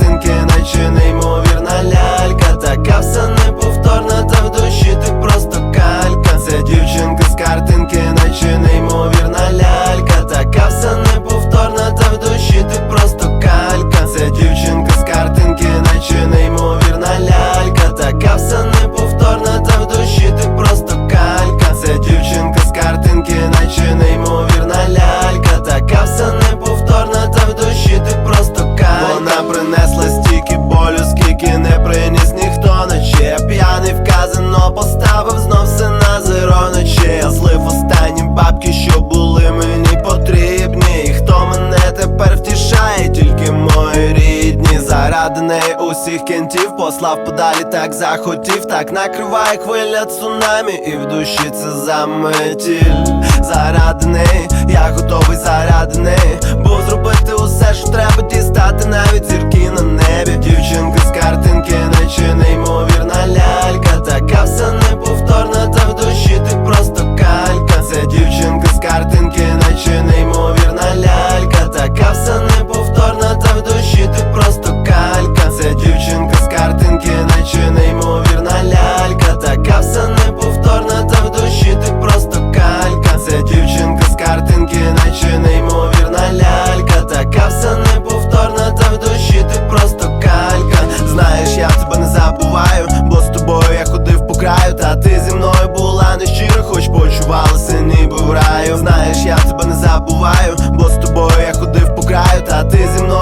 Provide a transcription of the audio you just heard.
картинки, наче неймовірна лялька, така все неповторна, та в душі ти просто калька. Це дівчинка з картинки, наче неймовірна лялька, така все неповторна, та в душі ти просто калька. Це дівчинка з картинки, наче неймовірна лялька, така все неповторна, та в душі ти просто калька. Це дівчинка з картинки, наче неймовірна лялька, така все неповторна, та в душі ти просто калька. Вона принесла скільки не приніс ніхто ночі. П'яний в казино поставив знов все на зеро ночі. Я злив останні бабки, що були мені потрібні. І хто мене тепер втішає, тільки мої рідні. Заради неї усіх кентів послав подалі, так захотів, так накриває хвиля цунамі, і в душі це заметіль. Заради неї, я готовий заради неї. Зі мною була нещира, хоч почувалася ніби в раю. Знаєш, я тебе не забуваю, бо з тобою я ходив по краю, та ти зі мною